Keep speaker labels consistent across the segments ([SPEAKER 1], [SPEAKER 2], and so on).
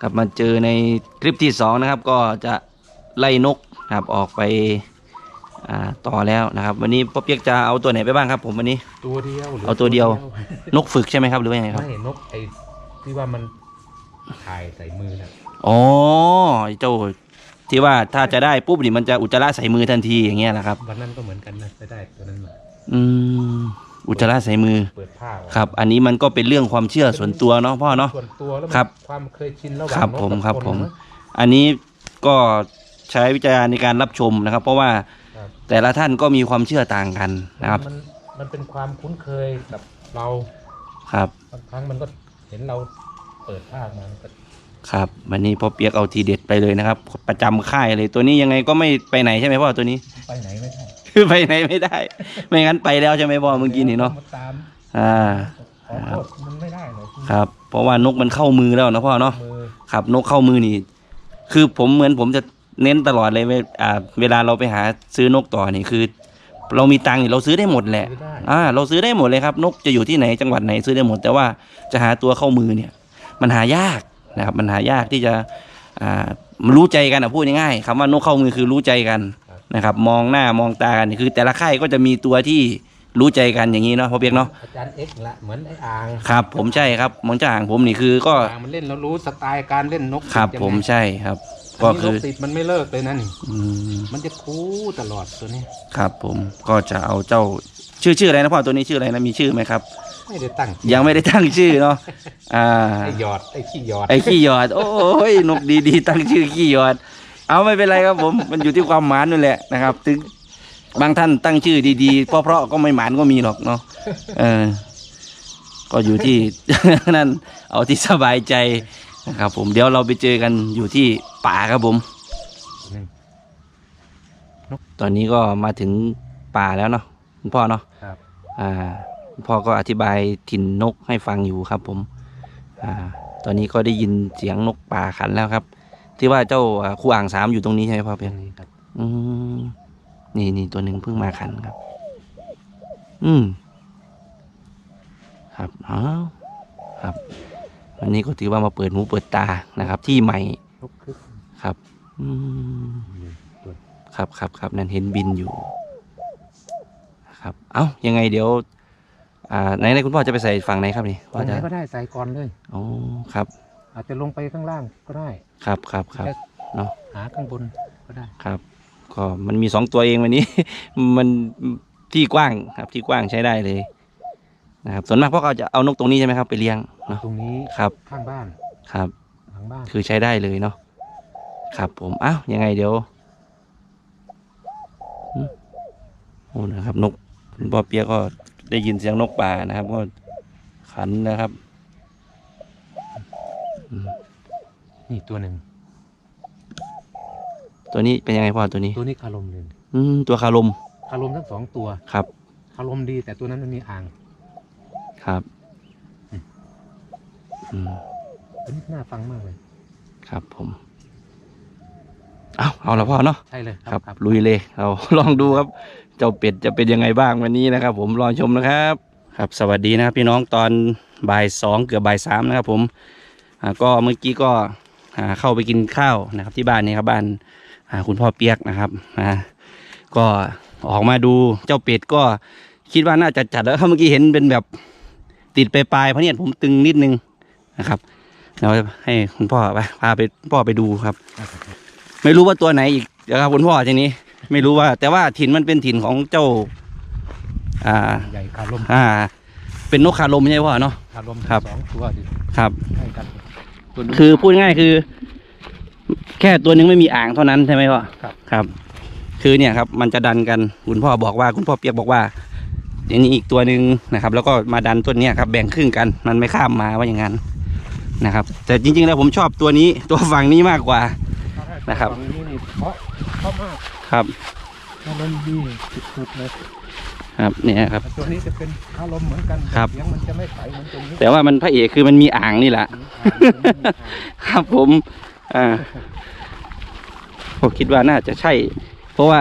[SPEAKER 1] กลับมาเจอในคลิปที่สองนะครับ ก็จะไล่นกนะครับออกไปอ่าต่อแล้วนะครับ วันนี้พ่อเปียกจะเอาตัวไหนไปบ้างครับ ผมวันนี้
[SPEAKER 2] ตัวเดียวหรื
[SPEAKER 1] เอาตัวเดียวนกฝึกใช่ไหมครับหรือว่ายังไงครับ
[SPEAKER 2] ไม่นกไอ้ที่ว่ามันถ่ายใส่มือน่ะ
[SPEAKER 1] อ๋อไอ้เจ้าที่ว่าถ้าจะได้ปุ๊บนี่มันจะอุจจาระใส่มือทันทีอย่างเงี้ยแหละครับ
[SPEAKER 2] วันนั้นก็เหมือนกันนะไปได้ตัวนั้นมา
[SPEAKER 1] อืม อุจจาระใส่มือ
[SPEAKER 2] เปิดผ้าออก
[SPEAKER 1] ครับ อันนี้มันก็เป็นเรื่องความเชื่อส่วนตัวเนาะพ่อเนาะ
[SPEAKER 2] ส่วนตัวแล้วมัน
[SPEAKER 1] ครับ
[SPEAKER 2] ความเคยชินระหว่าง
[SPEAKER 1] ครับ
[SPEAKER 2] นก
[SPEAKER 1] ผม
[SPEAKER 2] กั
[SPEAKER 1] ครับ
[SPEAKER 2] น
[SPEAKER 1] ผม
[SPEAKER 2] นะ
[SPEAKER 1] อันนี้ก็ใช้วิจารณ์ในการรับชมนะครับ เพราะว่า
[SPEAKER 2] ครับ
[SPEAKER 1] แต่ละท่านก็มีความเชื่อต่างกันนะครับ
[SPEAKER 2] มันมันเป็นความคุ้นเคยกับเรา
[SPEAKER 1] ครับ
[SPEAKER 2] บางครั้งมันก็เห็นเราเปิดผ้ามามันก็
[SPEAKER 1] ครับวันนี้พ่อเปียกเอาทีเด็ดไปเลยนะครับ ประจำค่ายเลยตัวนี้ยังไงก็ไม่ไปไหนใช่ไหมพ่อตัวนี้
[SPEAKER 2] ไปไหนไม่ได้
[SPEAKER 1] คือ ไปไหนไม่ได้ ไม่งั้นไปแล้วใช่ไหมพ่อเมื่อกี้นี่เนาะ
[SPEAKER 2] มาตาม
[SPEAKER 1] อ่า
[SPEAKER 2] ขอโทษมันไม่ได้เลย
[SPEAKER 1] ครับ เพราะว่านกมันเข้ามือแล้วนะพ่อเนาะ
[SPEAKER 2] มือ
[SPEAKER 1] ครับนกเข้ามือนี่ คือผมเหมือนผมจะเน้นตลอดเลยเวอ่าเวลาเราไปหาซื้อนกต่อนี่คือ เรามีตังค์นี่เราซื้อได้หมดแหละ
[SPEAKER 2] ซื้อได้
[SPEAKER 1] อ่า เราซื้อได้หมดเลยครับ นกจะอยู่ที่ไหนจังหวัดไหนซื้อได้หมด แต่ว่าจะหาตัวเข้ามือเนี่ย มันหายากนะครับ มันหายากที่จะ อ่ารู้ใจกันอะพูดง่ายๆคำว่านกเข้ามือคือรู้ใจกัน นะครับ มองหน้ามองตากันคือ แต่ละค่ายก็จะมีตัวที่รู้ใจกันอย่างนี้เนาะพ่อเปียกเนาะ
[SPEAKER 2] อาจารย์เอ็กซ์ละเหมือนไอ้อ่าง
[SPEAKER 1] ครับ ผมใช่ครับมองจ่างผมนี่คือก็
[SPEAKER 2] อ่างมันเล่นแล้วรู้สไตล์การเล่นนก
[SPEAKER 1] ครับ
[SPEAKER 2] ยังไง
[SPEAKER 1] ผมใช่ครับ
[SPEAKER 2] อัน
[SPEAKER 1] ก็
[SPEAKER 2] นี้
[SPEAKER 1] คือน
[SPEAKER 2] กติดมันไม่เลิกเลยนั่น
[SPEAKER 1] อืม
[SPEAKER 2] มันจะคูตลอดตัวนี้
[SPEAKER 1] ครับ ผมก็จะเอาเจ้าชื่อชื่ออะไรนะพ่อตัวนี้ชื่ออะไรนะมีชื่อไหมครับ
[SPEAKER 2] ไม่ได้ตั้ง
[SPEAKER 1] ยังไม่ได้ตั้งชื่อเนาะอ่า
[SPEAKER 2] ไอ้หยอดไอ้ขี้หยอด
[SPEAKER 1] ไอ้ขี้หยอด โอ้ยนกดีๆตั้งชื่อขี้หยอด เอาไม่เป็นไรครับผม มันอยู่ที่ความหมานนั่นแหละนะครับ ถึงบางท่านตั้งชื่อดีๆ เพราะๆก็ไม่หมานก็มีหรอกเนาะเออ ก็อยู่ที่ นั่นเอาที่สบายใจนะครับผมเดี๋ยวเราไปเจอกันอยู่ที่ป่าครับผม
[SPEAKER 2] หนึ่ง
[SPEAKER 1] ตอนนี้ก็มาถึงป่าแล้วเนาะคุณพ่อเนาะ
[SPEAKER 2] ครับ
[SPEAKER 1] อ่าคุณพ่อก็อธิบายถิ่นนกให้ฟังอยู่ครับผม อ่า ตอนนี้ก็ได้ยินเสียงนกป่าขันแล้วครับ ที่ว่าเจ้าอ่าคู่อ่างสามอยู่ตรงนี้ใช่ไหมพ่อ
[SPEAKER 2] ต
[SPEAKER 1] เพี
[SPEAKER 2] ร
[SPEAKER 1] ยง
[SPEAKER 2] งนี้ครับ
[SPEAKER 1] อืมนี่นี่ตัวหนึ่งเพิ่งมาขันครับ อืม ครับอ้าวครับ วันนี้ก็ถือว่ามาเปิดหูเปิดตานะครับ ที่ใหม่
[SPEAKER 2] นกคึก
[SPEAKER 1] ครับ อืม
[SPEAKER 2] นี่ตัว
[SPEAKER 1] ครับครับครับนั่นเห็นบินอยู่ครับ เอ้ายังไงเดี๋ยว อ่าไหนไหนคุณพ่อจะไปใส่ฝั่งไหนครับนี่
[SPEAKER 2] ตอนไหน
[SPEAKER 1] จะ
[SPEAKER 2] ก็ได้ใส่ก่อนเลย
[SPEAKER 1] อ๋อครับ
[SPEAKER 2] อาจจะลงไปข้างล่างก็ได้
[SPEAKER 1] ครับครับครับ เนาะ
[SPEAKER 2] หาข้างบนก็ได้
[SPEAKER 1] ครับ ก็มันมีสองตัวเองวันนี้ มันที่กว้างครับที่กว้างใช้ได้เลยนะครับ ส่วนมากพ่อเขาจะเอานกตรงนี้ใช่ไหมครับ ไปเลี้ยงเนาะ
[SPEAKER 2] ตรงนี้
[SPEAKER 1] ครับ
[SPEAKER 2] ข้างบ้าน
[SPEAKER 1] ครับ
[SPEAKER 2] หลังบ้าน
[SPEAKER 1] คือใช้ได้เลยเนาะครับผมอ้าวยังไงเดี๋ยวอืมโอ้นะครับ นกคุณพ่อเปียกก็ได้ยินเสียงนกป่านะครับ ก็ขันนะครับ
[SPEAKER 2] นี่ตัวหนึ่ง
[SPEAKER 1] ตัวนี้เป็นยังไงพ่อตัวนี้
[SPEAKER 2] ตัวนี้คารมเลย
[SPEAKER 1] อืมตัวคารม
[SPEAKER 2] คารมทั้งสองตัว
[SPEAKER 1] ครับ
[SPEAKER 2] คารมดีแต่ตัวนั้นมันมีอ่าง
[SPEAKER 1] ครับอืม
[SPEAKER 2] ตัวนี้น่าฟังมากเลย
[SPEAKER 1] ครับผม เอาเอาละพ่อเนาะ
[SPEAKER 2] ใช่เลย
[SPEAKER 1] ครับ ลุยเลยเราลองดูครับ เจ้าเป็ดจะเป็นยังไงบ้างวันนี้นะครับ ผมรอชมนะครับ ครับ สวัสดีนะครับพี่น้องตอนบ่ายสองเกือบบ่ายสามนะครับ ผมอ่าก็เมื่อกี้ก็อ่า เข้าไปกินข้าวนะครับ ที่บ้านนี่ครับบ้านอ่าคุณพ่อเปียกนะครับอ่าก็ออกมาดูเจ้าเป็ดก็คิดว่าน่าจะจัดแล้วครับเมื่อกี้เห็นเป็นแบบติดไปปลายๆเพราะเนี่ยผมตึงนิดนึงนะครับเดี๋ยวให้คุณพ่อไปพาไปพ่อไปดูครับ ไม่รู้ว่าตัวไหนอีกเดี๋ยวครับคุณพ่อทีนี้ ไม่รู้ว่า แต่ว่าถิ่นมันเป็นถิ่นของเจ้า อ่า
[SPEAKER 2] ใหญ่คารม
[SPEAKER 1] อ่า เป็นนกคารมใช่ไหมพ่อเนาะ
[SPEAKER 2] คารม
[SPEAKER 1] ครับ
[SPEAKER 2] สองตัวดิ
[SPEAKER 1] ครับ
[SPEAKER 2] ให้กันตัวนู้น
[SPEAKER 1] คือพูดง่ายคือ แค่ตัวหนึงไม่มีอ่างเท่านั้นใช่ไหมพ่อ
[SPEAKER 2] ครับ
[SPEAKER 1] ครับ คือเนี่ยครับ มันจะดันกันคุณพ่อบอกว่าคุณพ่อเปียกบอกว่าอย่างนี้อีกตัวหนึ่งนะครับ แล้วก็มาดันตัวเนี้ยครับแบ่งครึ่งกันมันไม่ข้ามมาว่าอย่างนั้นนะครับ แต่จริง ๆ แล้วผมชอบตัวนี้ตัวฝั่งนี้มากกว่านะครับ
[SPEAKER 2] ตอนนี้นี่เพราะเพราะมาก
[SPEAKER 1] ครับ
[SPEAKER 2] คารมดีสุดๆเลย
[SPEAKER 1] ครับเนี่ยครับ
[SPEAKER 2] แต่ตัวนี้จะเป็นคารมเหมือนกัน
[SPEAKER 1] ครับ
[SPEAKER 2] เสียงมันจะไม่ใสเหมือนตัวนี้
[SPEAKER 1] แต่ว่ามันพระเอกคือมันมีอ่างนี่แหละ ครับผมอ่าผมคิดว่าน่าจะใช่ เพราะว่า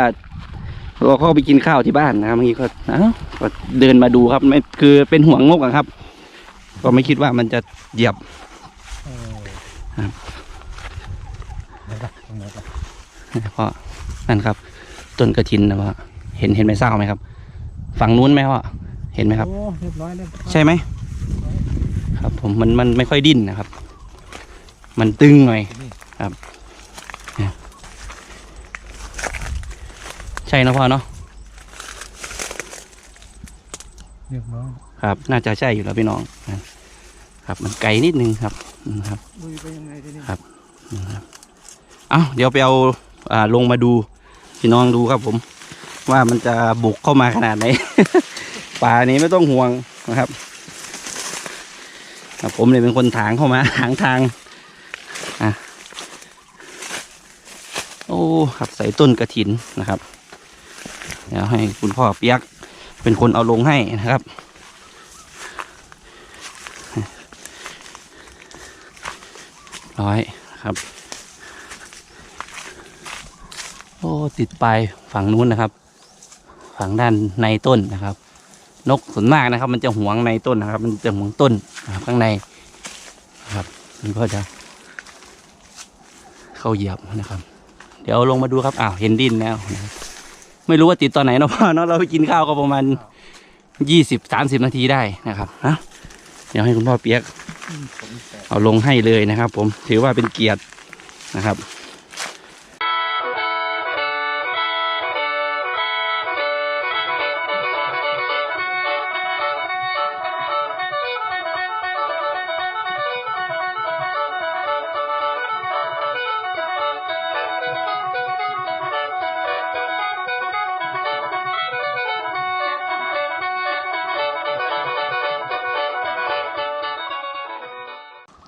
[SPEAKER 1] เราเข้าไปกินข้าวที่บ้านนะครับเมื่อกี้ก็เอ้าก็เดินมาดูครับไม่คือเป็นห่วงงกอะครับ ก็ไม่คิดว่ามันจะเหยียบ
[SPEAKER 2] เออไหนล่ะตรงไหนล่ะ
[SPEAKER 1] พ่อนั่นครับ ต้นกระถินนะพ่อเห็นเห็นไหมเศร้าไหมครับ ฝั่งนู้นไหมพ่อเห็นไหมครับ
[SPEAKER 2] โอ้เรียบร้อยแล้ว
[SPEAKER 1] ใช่ไหมครับ ผมมันมันไม่ค่อยดิ้นนะครับ มันตึงหน่อยครับเนี่ยใช่นะพ่อเนาะ
[SPEAKER 2] เรียบร้อย
[SPEAKER 1] ครับ น่าจะใช่อยู่แล้วพี่น้องนะครับ มันไกลนิดนึงครับนะครับ
[SPEAKER 2] ลุยไปยังไงทีนี้
[SPEAKER 1] นะครับ เอาเดี๋ยวไปเอาอ่าลงมาดูพี่น้องดูครับผม ว่ามันจะบุกเข้ามาขนาดไหน ป่านี้ไม่ต้องห่วงนะครับ ผมเนี่ยเป็นคนถางเข้ามาถางทางอะโอ้ครับใส่ต้นกระถินนะครับเดี๋ยวให้คุณพ่อเปียกเป็นคนเอาลงให้นะครับร้อยครับ โอ้ ติดปลายฝั่งนู้นนะครับ ฝั่งด้านในต้นนะครับ นกส่วนมากนะครับ มันจะหวงในต้นนะครับ มันจะหวงต้นนะครับข้างในนะครับ มันก็จะเข้าเหยียบนะครับ เดี๋ยวลงมาดูครับอ้าวเห็นดินแล้วนะครับไม่รู้ว่าติดตอนไหนเนาะพ่อเนาะเราไปกินข้าวก็ประมาณยี่สิบสามสิบนาทีได้นะครับนะเดี๋ยวให้คุณพ่อเปียก
[SPEAKER 2] ผมแตก
[SPEAKER 1] เอาลงให้เลยนะครับ ผมถือว่าเป็นเกียรตินะครับ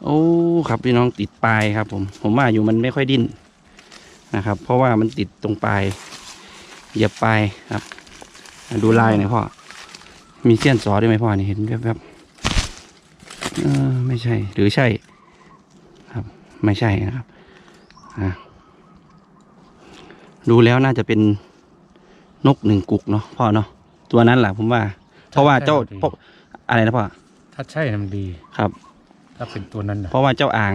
[SPEAKER 1] โอ้ครับพี่น้องติดปลายครับ ผม ผมว่าอยู่มันไม่ค่อยดิ้นนะครับ เพราะว่ามันติดตรงปลายเหยียบปลายครับ ดูลายหน่อยพ่อ มีเสี้ยนสอด้วยไหมพ่อนี่เห็นแวบๆเออไม่ใช่ หรือใช่ ครับ ไม่ใช่นะครับอะดูแล้วน่าจะเป็นนกหนึ่งกุกเนาะพ่อเนาะตัวนั้นแหละผมว่า เพราะว่าเจ้าเพราะอะไรนะพ่อ
[SPEAKER 2] ถ้าใช่นะมันดี
[SPEAKER 1] ครับ
[SPEAKER 2] ถ้าเป็นตัวนั้นนะ
[SPEAKER 1] เพราะว่าเจ้าอ่าง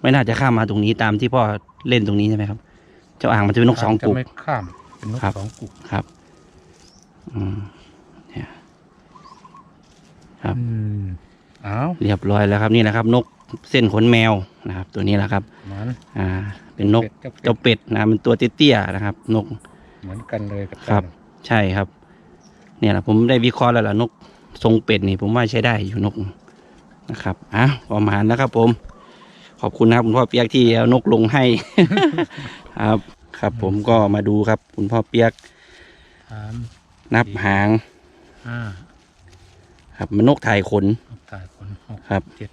[SPEAKER 1] ไม่น่าจะข้ามมาตรงนี้ตามที่พ่อเล่นตรงนี้ใช่ไหมครับ เจ้าอ่างมันจะเป็นนกสอง
[SPEAKER 2] จะ
[SPEAKER 1] กุก
[SPEAKER 2] ไม่ข้าม เป็นนก
[SPEAKER 1] ครับ
[SPEAKER 2] สองกุก
[SPEAKER 1] ครับอืมครับ
[SPEAKER 2] อืมอ้าว
[SPEAKER 1] เรียบร้อยแล้วครับนี่แหละครับ นกเส้นขนแมวนะครับ ตัวนี้แหละครับ
[SPEAKER 2] มัน
[SPEAKER 1] อ่า เป็นนก
[SPEAKER 2] เป็ด
[SPEAKER 1] เจ้าเป็ดนะมันตัวเตี้ยๆนะครับ นก
[SPEAKER 2] เหมือนกันเลยกับ
[SPEAKER 1] ครับ ใช่ครับ เนี่ยแหละผมได้วิเคราะห์แล้วล่ะนกทรงเป็ดนี่ผมว่าใช้ได้อยู่นก นะครับอะประมาณแล้วครับ ผม ขอบคุณนะครับคุณพ่อเปียกที่เอานกลงให้ ครับครับ ผมก็มาดูครับ คุณพ่อเปียก
[SPEAKER 2] สาม
[SPEAKER 1] นับหาง
[SPEAKER 2] ห้า
[SPEAKER 1] ครับ มันนกถ่ายขน
[SPEAKER 2] นกตายคนหก
[SPEAKER 1] ครับ
[SPEAKER 2] เจ็ด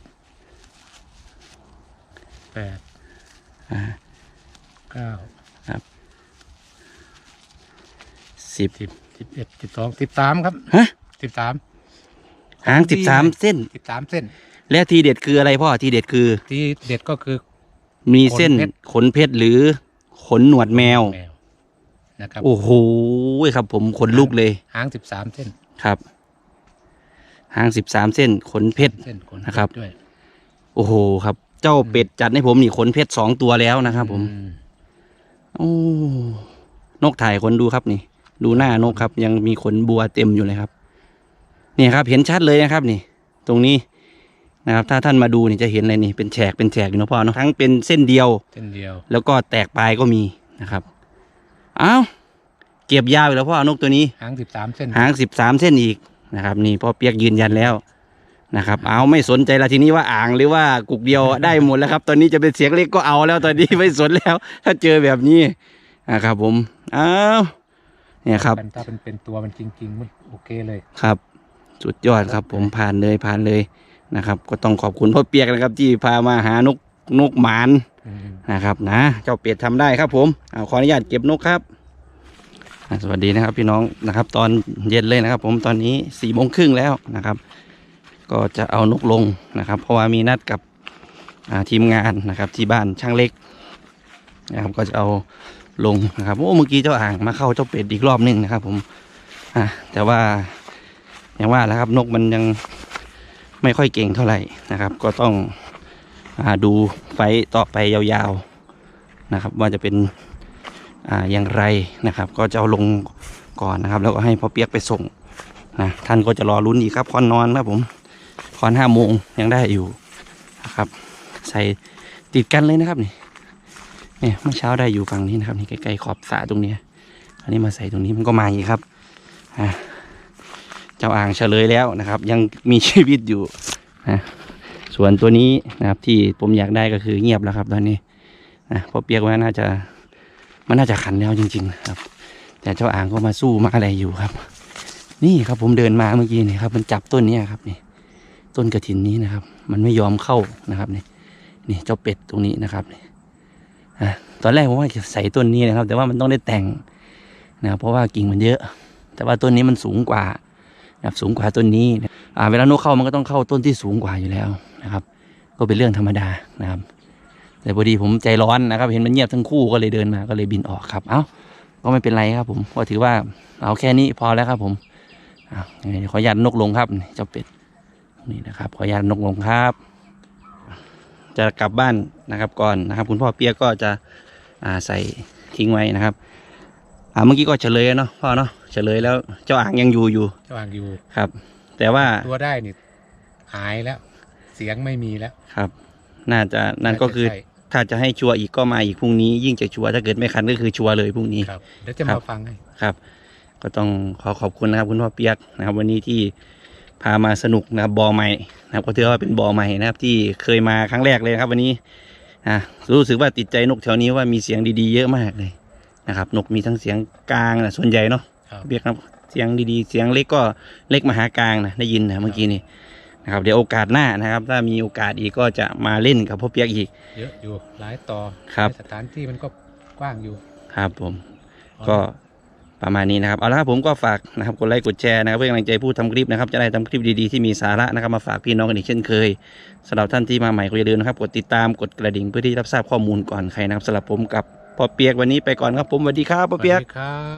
[SPEAKER 2] แปด
[SPEAKER 1] อ่า
[SPEAKER 2] เก้า
[SPEAKER 1] สิบ
[SPEAKER 2] สิบสิบเอ็ดสิบสองสิบสามครับ
[SPEAKER 1] ฮะ
[SPEAKER 2] สิบสาม
[SPEAKER 1] หางสิบสามเส้น
[SPEAKER 2] สิบสามเส้น
[SPEAKER 1] และทีเด็ดคืออะไรพ่อทีเด็ดคือ
[SPEAKER 2] ที่เด็ดก็คือ
[SPEAKER 1] มีเส้น
[SPEAKER 2] ขนเพชร
[SPEAKER 1] ขนเพชรหรือขนหนวดแมว
[SPEAKER 2] แมวนะครับ
[SPEAKER 1] โอ้โหครับ ผมขนลุกเลย
[SPEAKER 2] หางสิบสามเส้น
[SPEAKER 1] ครับ หางสิบสามเส้น ขนเพชร
[SPEAKER 2] เส้นขน
[SPEAKER 1] นะครับ
[SPEAKER 2] ด้วย
[SPEAKER 1] โอ้โหครับ เจ้าเป็ดจัดให้ผมนี่ขนเพชรสองตัวแล้วนะครับ ผม
[SPEAKER 2] อื
[SPEAKER 1] โอ้นกถ่ายคนดูครับนี่ ดูหน้านกครับ ยังมีขนบัวเต็มอยู่เลยครับเนี่ยครับเห็นชัดเลยนะครับนี่ ตรงนี้นะครับ ถ้าท่านมาดูนี่จะเห็นเลยนี่เป็นแฉกเป็นแฉกอยู่เนาะพ่อเนาะทั้งเป็นเส้นเดียว
[SPEAKER 2] เส้นเดียว
[SPEAKER 1] แล้วก็แตกปลายก็มีนะครับอ้าวเก็บยาวอยู่แล้วพ่อนกตัวนี้
[SPEAKER 2] หางสิบสามเส้น
[SPEAKER 1] หางสิบสามเส้นอีกนะครับ นี่พ่อเปียกยืนยันแล้วนะครับ เอาไม่สนใจละทีนี้ว่าอ่างหรือว่ากุกเดียวได้หมดแล้วครับ ตอนนี้จะเป็นเสียงเล็กก็เอาแล้วตอนนี้ไม่สนแล้ว ถ้าเจอแบบนี้นะครับผมอ้าวเนี่ยครับ
[SPEAKER 2] ถ้าเป็นเป็นตัวมันจริงๆมันโอเคเลย
[SPEAKER 1] ครับ สุดยอดครับ ผมผ่านเลยผ่านเลยนะครับ ก็ต้องขอบคุณพ่อเปียกนะครับ ที่พามาหานกนกหมาน
[SPEAKER 2] อืม
[SPEAKER 1] นะครับ นะเจ้าเป็ดทำได้ครับ ผมเอาขออนุญาตเก็บนกครับอะสวัสดีนะครับ พี่น้องนะครับ ตอนเย็นเลยนะครับ ผมตอนนี้สี่โมงครึ่งแล้วนะครับ ก็จะเอานกลงนะครับ เพราะว่ามีนัดกับอ่าทีมงานนะครับ ที่บ้านช่างเล็กนะครับก็จะเอาลงนะครับโอ้เมื่อกี้เจ้าอ่างมาเข้าเจ้าเป็ดอีกรอบหนึงนะครับ ผมอะแต่ว่า อย่างว่าแล้วครับนกมันยังไม่ค่อยเก่งเท่าไหร่นะครับ ก็ต้องอดูไฟต่อไปยาวๆนะครับ ว่าจะเป็นออย่างไรนะครับ ก็จะเอาลงก่อนนะครับ แล้วก็ให้พ่อเปียกไปส่งนะท่านก็จะรอลุ้นอีกครับคอนนอนครับผมคอนห้าโมงยังได้อยู่นะครับ ใส่ติดกันเลยนะครับนี่เนี่ยเมื่อเช้าได้อยู่ฝั่งนี้นะครับนี่ใกล้ๆขอบสระตรงนี้อันนี้มาใส่ตรงนี้มันก็มาอีกครับอ่า เจ้าอ่างเฉลยแล้วนะครับ ยังมีชีวิตอยู่นะส่วนตัวนี้นะครับที่ผมอยากได้ก็คือเงียบแล้วครับ ตอนนี้นะเพราะเปียกว่าน่าจะมันน่าจะขันแล้วจริงๆนะครับ แต่เจ้าอ่างก็มาสู้มาอะไรอยู่ครับ นี่ครับผมเดินมาเมื่อกี้นี่ครับ มันจับต้นนี้ครับนี่ต้นกระถินนี้นะครับ มันไม่ยอมเข้านะครับนี่นี่เจ้าเป็ดตรงนี้นะครับนี่อะตอนแรกผมว่าจะใส่ต้นนี้นะครับ แต่ว่ามันต้องได้แต่งนะครับเพราะว่ากิ่งมันเยอะ แต่ว่าต้นนี้มันสูงกว่า นะครับสูงกว่าต้นนี้อ่าเวลานกเข้ามันก็ต้องเข้าต้นที่สูงกว่าอยู่แล้วนะครับ ก็เป็นเรื่องธรรมดานะครับ แต่พอดีผมใจร้อนนะครับ เห็นมันเงียบทั้งคู่ก็เลยเดินมาก็เลยบินออกครับ เอ้าก็ไม่เป็นไรครับ ผมก็ถือว่าเอาแค่นี้พอแล้วครับ ผมอ้าขออนุญาตนกลงครับเจ้าเป็ดนี่นะครับ ขออนุญาตนกลงครับ จะกลับบ้านนะครับก่อนนะครับ คุณพ่อเปียกก็จะอ่าใส่ทิ้งไว้นะครับอ่าเมื่อกี้ก็เฉลยเนาะพ่อเนาะ เฉลยแล้วเจ้าอ่างยังอยู่อยู่
[SPEAKER 2] เจ้าอ่างอยู่
[SPEAKER 1] ครับ แต่ว่า
[SPEAKER 2] ตัวได้นี่หายแล้ว เสียงไม่มีแล้ว
[SPEAKER 1] ครับ น่าจะนั่นก็คือา
[SPEAKER 2] จะใช่
[SPEAKER 1] ถ้าจะให้ชัวร์อีกก็มาอีกพรุ่งนี้ ยิ่งจะชัวร์ถ้าเกิดไม่คันก็คือชัวร์เลยพรุ่งนี้
[SPEAKER 2] ครับเดี๋ยวจะ
[SPEAKER 1] ครั
[SPEAKER 2] มา
[SPEAKER 1] บ
[SPEAKER 2] ฟังให้
[SPEAKER 1] ครับ ก็ต้องขอขอบคุณนะครับคุณพ่อเปียกนะครับ วันนี้ที่พามาสนุกนะครับบอใหม่นะครับก็ถือว่าเป็นบอใหม่นะครับ ที่เคยมาครั้งแรกเลยนะครับ วันนี้อะรู้สึกว่าติดใจนกแถวนี้ว่ามีเสียงดีๆเยอะมากเลยนะครับ นกมีทั้งเสียงกลางนะส่วนใหญ่เนาะ
[SPEAKER 2] ครับ
[SPEAKER 1] เปียกครับเสียงดีๆ เสียงเล็กก็เล็กมาหากลางนะได้ยินนะเมื่อกี้นี่นะครับเดี๋ยวโอกาสหน้านะครับ ถ้ามีโอกาสอีกก็จะมาเล่นกับพ่อเปียกอีก
[SPEAKER 2] เยอะอยู่หลายต่อ
[SPEAKER 1] ครับ
[SPEAKER 2] สถานที่มันก็กว้างอยู่
[SPEAKER 1] ครับผมก็ประมาณนี้นะครับเอาละครับผมก็ฝากนะครับกดไลค์กดแชร์นะครับเพื่อเป็นกำลังใจผู้ทำคลิปนะครับจะได้ทำคลิปดีๆที่มีสาระนะครับมาฝากพี่น้องกันอีกเช่นเคยสำหรับท่านที่มาใหม่ก็อย่าลืมนะครับกดติดตามกดกระดิ่งเพื่อที่รับทราบข้อมูลก่อนใครนะครับสำหรับผมกับพ่อเปียกวันนี้ไปก่อนครับผมสวัสดีครับพ่อเปียก
[SPEAKER 2] สวัสดีครับ